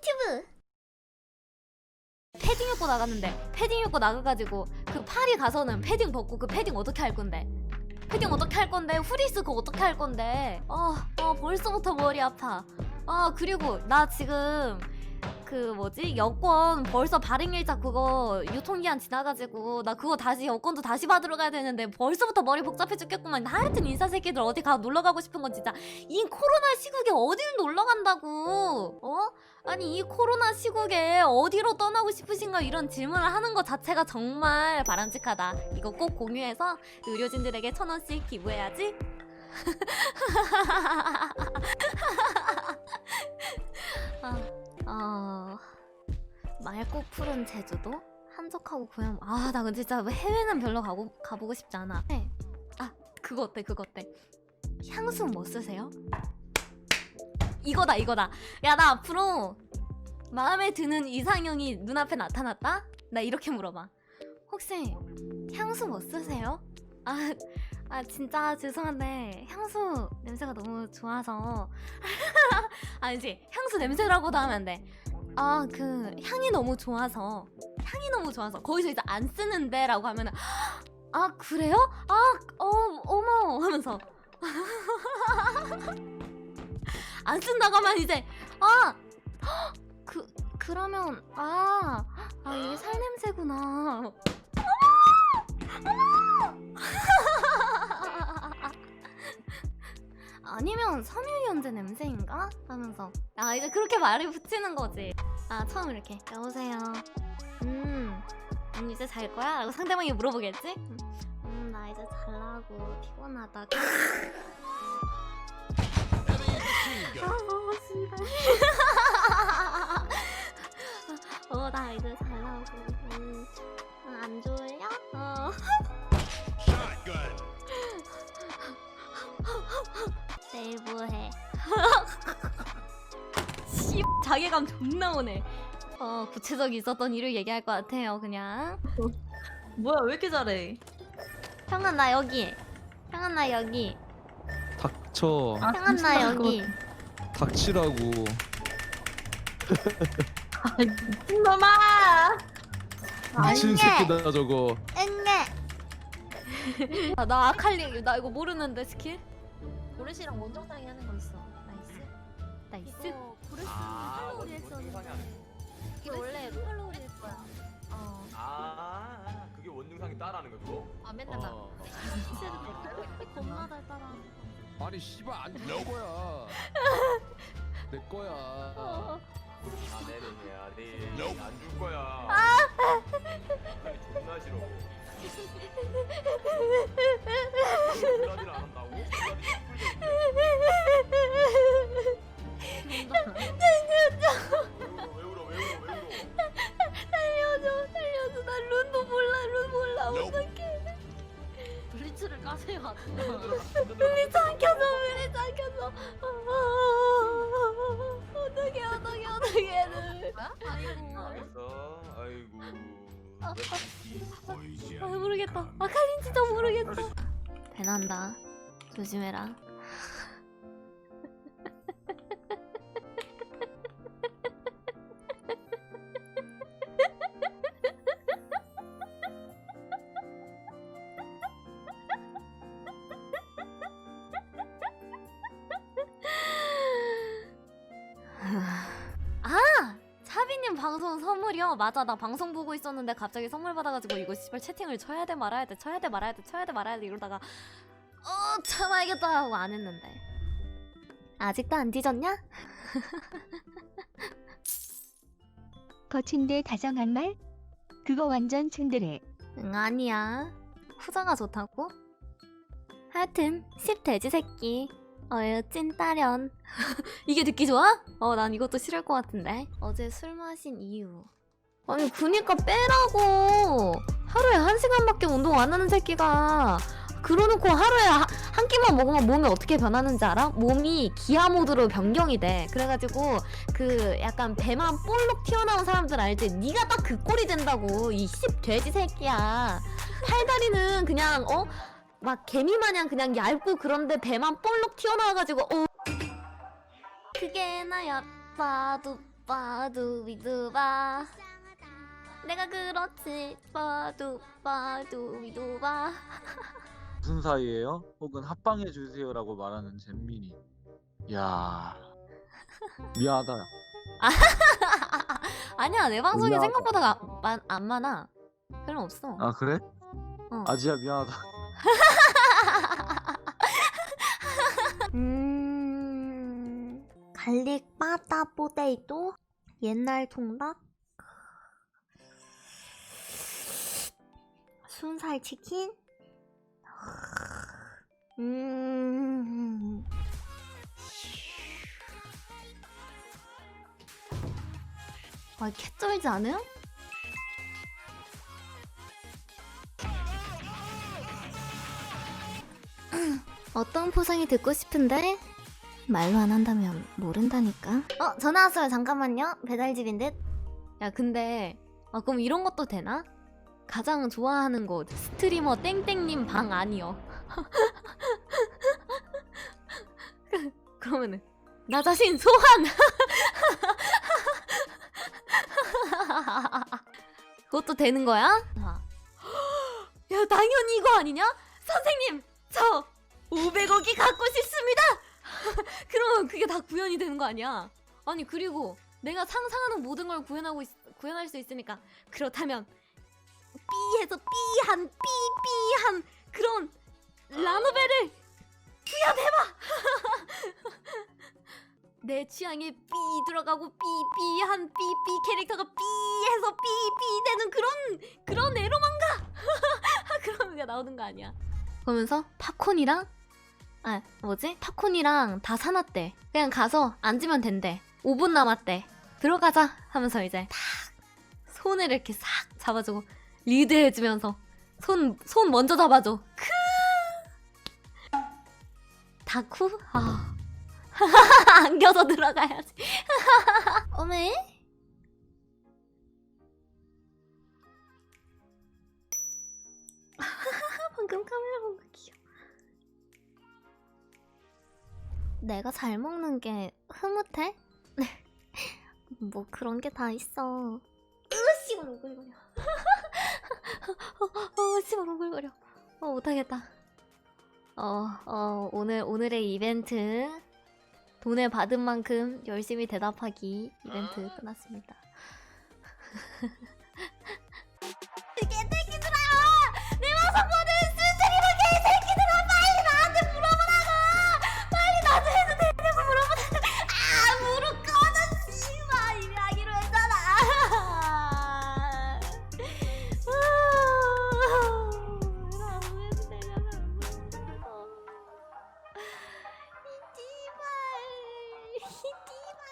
튜브. 패딩 입고 나갔는데 패딩 입고 나가가지고 그 파리 가서는 패딩 벗고 그 패딩 어떻게 할 건데? 패딩 어떻게 할 건데? 후리스 그거 어떻게 할 건데? 아, 아 벌써부터 머리 아파. 아 그리고 나 지금 그 뭐지? 여권 벌써 발행일자 그거 유통기한 지나가지고 나 그거 다시 여권도 다시 받으러 가야 되는데 벌써부터 머리 복잡해 죽겠구만. 하여튼 인사 새끼들 어디 가 놀러 가고 싶은 건 진짜 이 코로나 시국에 어딜 놀러 간다고? 어? 아니 이 코로나 시국에 어디로 떠나고 싶으신가 이런 질문을 하는 것 자체가 정말 바람직하다. 이거 꼭 공유해서 의료진들에게 천 원씩 기부해야지. 아, 어... 맑고 푸른 제주도? 한적하고 고향 아 나 진짜 해외는 별로 가고, 가보고 싶지 않아 네. 아 그거 어때 그거 어때 향수 뭐 쓰세요? 이거다 이거다 야 나 앞으로 마음에 드는 이상형이 눈앞에 나타났다? 나 이렇게 물어봐 혹시 향수 뭐 쓰세요? 아, 아 진짜 죄송한데 향수 냄새가 너무 좋아서 아니지 향수 냄새라고도 하면 안돼 아 그 향이 너무 좋아서. 향이 너무 좋아서. 거기서 이제 안 쓰는데 라고 하면은 아 그래요? 아 어, 어머. 하면서. 안 쓴다고 하면 이제 아 그 그러면 아, 아 이게 살 냄새구나. 아니면 섬유유연제 냄새인가? 하면서 아 이제 그렇게 말을 붙이는 거지. 아 처음 이렇게 여보세요. 음, 음 이제 잘 거야? 라고 상대방이 물어보겠지? 음, 음, 나 이제 잘라고 피곤하다. 아 씨발. 어, 나 이제 잘나오고. 음, 아, 안 졸려? 어. 내일 뭐해? 씨, 자괴감 존나 오네. 어, 구체적이 있었던 일을 얘기할 것 같아요, 그냥. 뭐야 왜 이렇게 잘해? 형아, 나 여기. 형아, 나 여기. 닥쳐 아, 형아, 나 여기. 닥치라고 아이 미친놈아! 미친. 새끼다 저거 응애. 아, 나 아칼리, 나 이거 모르는데, 스킬? 고래씨랑 원정 상이 하는 거 있어. 나이스. 나이스. 고래씨 아, 칼로리 원숭이 했었는데. 상이 아니고. 이게 원래 칼로리 거야. 어. 아, 그게 원능상이 따라하는 거 그거? 아 맨날 나 어. 겁나 잘 따라. 아니 씨발 안줄 거야 내 거야 어. 아, 네네, 아, 네. 안줄 거야. 아니, 존나 싫어. 블라디를 까세요. 안 켜줘, 안 켜줘. 어떡해, 어떡해, 어떡해. 뭐야? 아이고. 알겠어. 아이고. 아, 모르겠다. 아칼린 진짜 모르겠다. 배난다. 조심해라. 선물이요? 맞아 나 방송 보고 있었는데 갑자기 선물 받아가지고 이거 씨발 채팅을 쳐야 돼 말아야 돼 쳐야 돼 말아야 돼 쳐야 돼 말아야 돼 이러다가 어 참아야겠다 하고 안 했는데 아직도 안 뒤졌냐? 거친데 다정한 말? 그거 완전 츤데레. 응 아니야 후자가 좋다고? 하여튼 씹 돼지 새끼 어휴 찐따련 이게 듣기 좋아? 어 난 이것도 싫을 것 같은데 어제 술 마신 이유 아니 그니까 빼라고. 하루에 한 시간밖에 운동 안 하는 새끼가. 그러놓고 하루에 하- 한 끼만 먹으면 몸이 어떻게 변하는지 알아? 몸이 기아 모드로 변경이 돼. 그래가지고 그 약간 배만 볼록 튀어나온 사람들 알지? 네가 딱 그 꼴이 된다고. 이 씹 돼지 새끼야. 팔다리는 그냥 어? 막 개미 마냥 그냥 얇고 그런데 배만 볼록 튀어나와가지고 어? 그게 나였다. 두빠 빠두비두바 내가 그렇지 빠두 빠 두비두바 무슨 사이예요? 혹은 합방해 주세요라고 말하는 잼민이. 야 미안하다. 아니야 내 방송이. 생각보다 가- 많- 안 많아 별로 없어 아 그래? 어. 아지야 미안하다. 음 갈릭 포테이토 옛날 통닭 순살 치킨 음 아, 캣쩔지 않아요? 어떤 포상이 듣고 싶은데 말로 안 한다면 모른다니까. 어 전화 왔어요. 잠깐만요. 배달집인 듯. 야 근데 아 그럼 이런 것도 되나? 가장 좋아하는 곳 스트리머 땡땡님 방 아니요. 그러면은 나 자신 소환. 그것도 되는 거야? 아. 야 당연히 이거 아니냐? 선생님 저 500억이 갖고 싶습니다. 그러면 그게 다 구현이 되는 거 아니야? 아니 그리고 내가 상상하는 모든 걸 구현하고 있, 구현할 수 있으니까 그렇다면 B에서 B한 BB한 그런 라노벨을 구현해봐. 내 취향에 B 들어가고 B B 캐릭터가 B B 되는 그런 그런 에로만가. 그런 게 나오는 거 아니야? 그러면서 팝콘이랑 아 뭐지? 팝콘이랑 다 사놨대. 그냥 가서 앉으면 된대. 5분 남았대. 들어가자 하면서 이제 탁 손을 이렇게 싹 잡아주고 리드해주면서 손 손 먼저 잡아줘. 크 다쿠 아 안겨서 들어가야지. 어메 방금 카메라 본 거 귀여워. 내가 잘 먹는 게 흐뭇해? 뭐 그런 게 다 있어. 으씨발 오글거려. 어, 씨발 오글거려. 어, 못하겠다. 어, 어, 오늘, 오늘의 이벤트. 돈을 받은 만큼 열심히 대답하기 이벤트 끝났습니다.